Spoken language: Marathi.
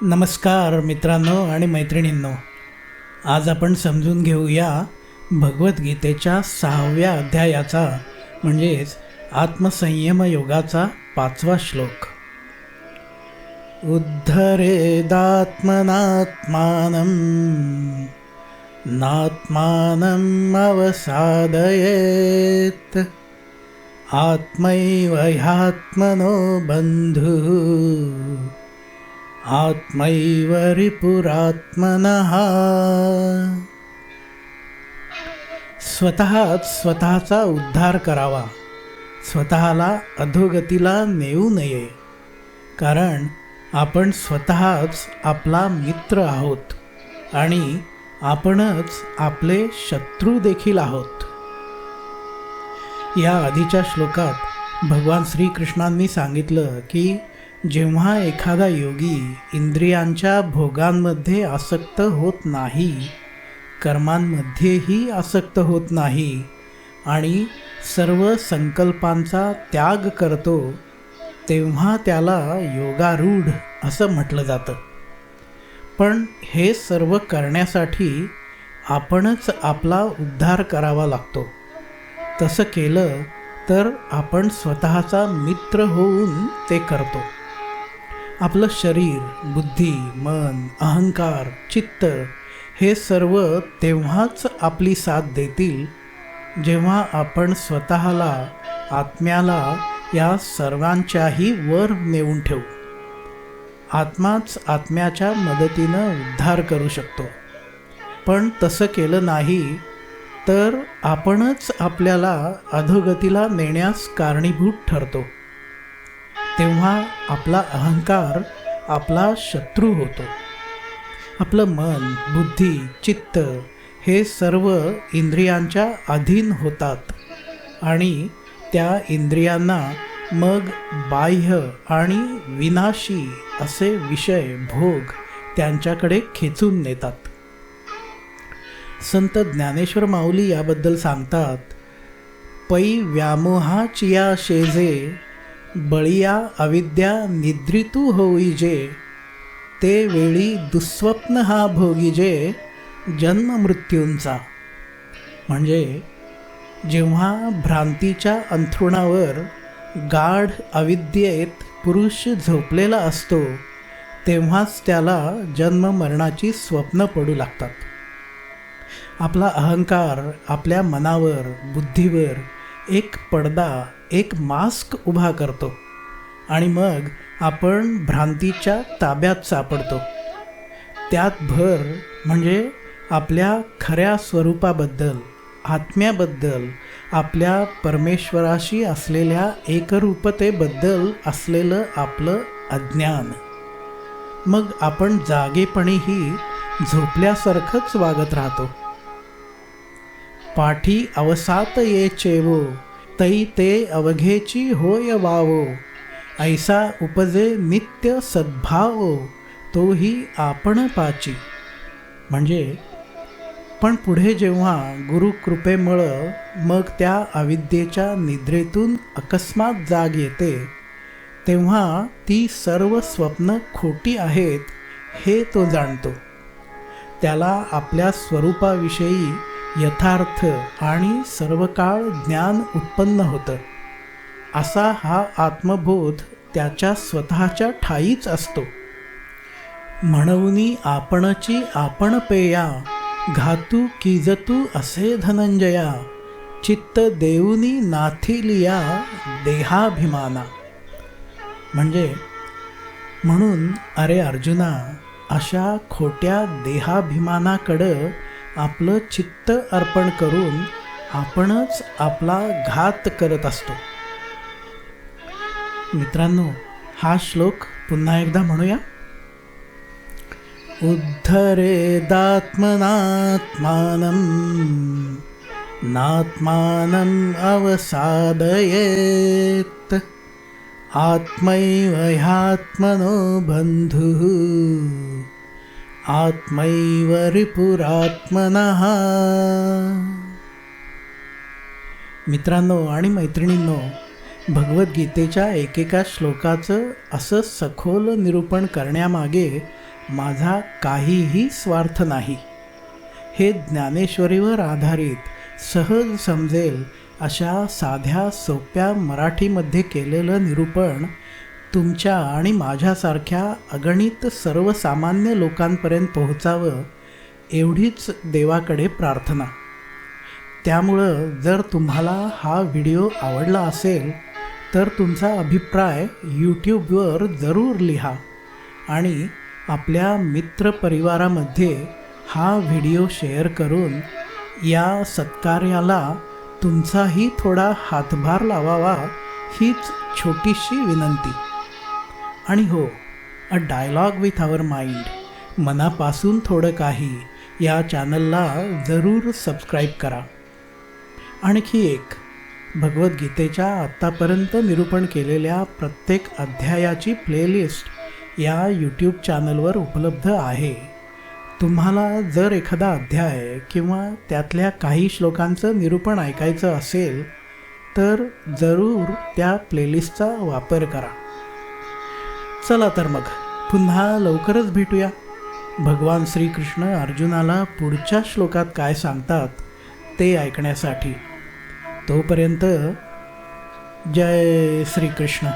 नमस्कार मित्रांनो आणि मैत्रिणींनो. आज आपण समजून घेऊया भगवद्गीतेच्या सहाव्या अध्यायाचा म्हणजेच आत्मसंयम योगाचा पाचवा श्लोक. उद्धरेदात्मनात्मानं नात्मानम् अवसादयेत्. आत्मैव ह्यात्मनो बन्धुः. आत्मैवरिपुरात्मनः स्वतःच स्वतःचा उद्धार करावा. स्वतःला अधोगतीला नेऊ नये. कारण आपण स्वतःच आपला मित्र आहोत आणि आपणच आपले शत्रू देखील आहोत. या आधीच्या श्लोकात भगवान श्रीकृष्णांनी सांगितलं की जेव्हा एखादा योगी इंद्रियांच्या भोगांमध्ये आसक्त होत नाही कर्मांमध्येही आसक्त होत नाही आणि सर्व संकल्पांचा त्याग करतो तेव्हा त्याला योगारूढ असं म्हटलं जातं. पण हे सर्व करण्यासाठी आपणच आपला उद्धार करावा लागतो. तसं केलं तर आपण स्वतःचा मित्र होऊन ते करतो. आपलं शरीर बुद्धी मन अहंकार चित्त हे सर्व तेव्हाच आपली साथ देतील जेव्हा आपण स्वतःला आत्म्याला या सर्वांच्याही वर नेऊन ठेवू. आत्माच आत्म्याच्या मदतीनं उद्धार करू शकतो. पण तसं केलं नाही तर आपणच आपल्याला अधोगतीला नेण्यास कारणीभूत ठरतो. तेव्हा आपला अहंकार आपला शत्रू होतो. आपलं मन बुद्धी चित्त हे सर्व इंद्रियांच्या अधीन होतात आणि त्या इंद्रियांना मग बाह्य आणि विनाशी असे विषय भोग त्यांच्याकडे खेचून नेतात. संत ज्ञानेश्वर माऊली याबद्दल सांगतात पै व्यामोहाचिया शेजे बळिया अविद्या निद्रितू होईजे. ते वेळी दुःस्वप्न हा भोगी जे जन्म मृत्यूंचा. म्हणजे जेव्हा भ्रांतीच्या अंथरुणावर गाढ अविद्येत पुरुष झोपलेला असतो तेव्हाच त्याला जन्म मरणाची स्वप्न पडू लागतात. आपला अहंकार आपल्या मनावर बुद्धीवर एक पडदा एक मास्क उभा करतो आणि मग आपण भ्रांतीच्या ताब्यात सापडतो. त्यात भर म्हणजे आपल्या खऱ्या स्वरूपाबद्दल आत्म्याबद्दल आपल्या परमेश्वराशी असलेल्या एकरूपतेबद्दल असलेलं आपलं अज्ञान. मग आपण जागेपणीही झोपल्यासारखंच वागत राहतो. पाठी अवसात ये चेवो तै ते अवघेची होय वावो. ऐसा उपजे नित्य सद्भावो तोही आपण पाची. म्हणजे पण पुढे जेव्हा गुरुकृपेमुळं मग त्या अविद्येच्या निद्रेतून अकस्मात जाग येते तेव्हा ती सर्व स्वप्न खोटी आहेत हे तो जाणतो. त्याला आपल्या स्वरूपाविषयी यथार्थ आणि सर्वकाळ ज्ञान उत्पन्न होतं. असा हा आत्मबोध त्याच्या स्वतःच्या ठाईच असतो. म्हणून आपणची आपण पेया घातू किजतू असे धनंजया चित्त देऊनी नाथिलिया देहाभिमाना. म्हणजे म्हणून अरे अर्जुना अशा खोट्या देहाभिमानाकडं आपलं चित्त अर्पण करून आपणच आपला घात करत असतो. मित्रांनो हा श्लोक पुन्हा एकदा म्हणूया. उद्धरेदात्मनात्मानं नात्मानम् अवसादयेत्. आत्मैव ह्यात्मनो बन्धुः। आत्मैव रिपुरात्मनः. मित्रांनो आणि मैत्रिणींनो भगवद्गीतेच्या एकेका श्लोकाचं असं सखोल निरूपण करण्यामागे माझा काहीही स्वार्थ नाही. हे ज्ञानेश्वरीवर आधारित सहज समजेल अशा साध्या सोप्या मराठीमध्ये केलेलं निरूपण तुमच्या आणि माझ्यासारख्या अगणित सर्वसामान्य लोकांपर्यंत पोहोचावं एवढीच देवाकडे प्रार्थना. त्यामुळं जर तुम्हाला हा व्हिडिओ आवडला असेल तर तुमचा अभिप्राय यूट्यूबवर जरूर लिहा आणि आपल्या मित्रपरिवारामध्ये हा व्हिडिओ शेअर करून या सत्कार्याला तुमचाही थोडा हातभार लावावा हीच छोटीशी विनंती. आणि हो a dialogue with our mind मनापासून थोडं काही या चॅनलला जरूर सबस्क्राईब करा. आणखी एक भगवद्गीतेच्या आत्तापर्यंत निरूपण केलेल्या प्रत्येक अध्यायाची प्लेलिस्ट या यूट्यूब चॅनलवर उपलब्ध आहे. तुम्हाला जर एखादा अध्याय किंवा त्यातल्या काही श्लोकांचं निरूपण ऐकायचं असेल तर जरूर त्या प्लेलिस्टचा वापर करा. चला तर मग. पुन्हा लवकरच भेटूया. भगवान श्रीकृष्ण अर्जुनाला पुढच्या श्लोकात काय सांगतात ते ऐकण्यासाठी. तोपर्यंत जय श्रीकृष्ण.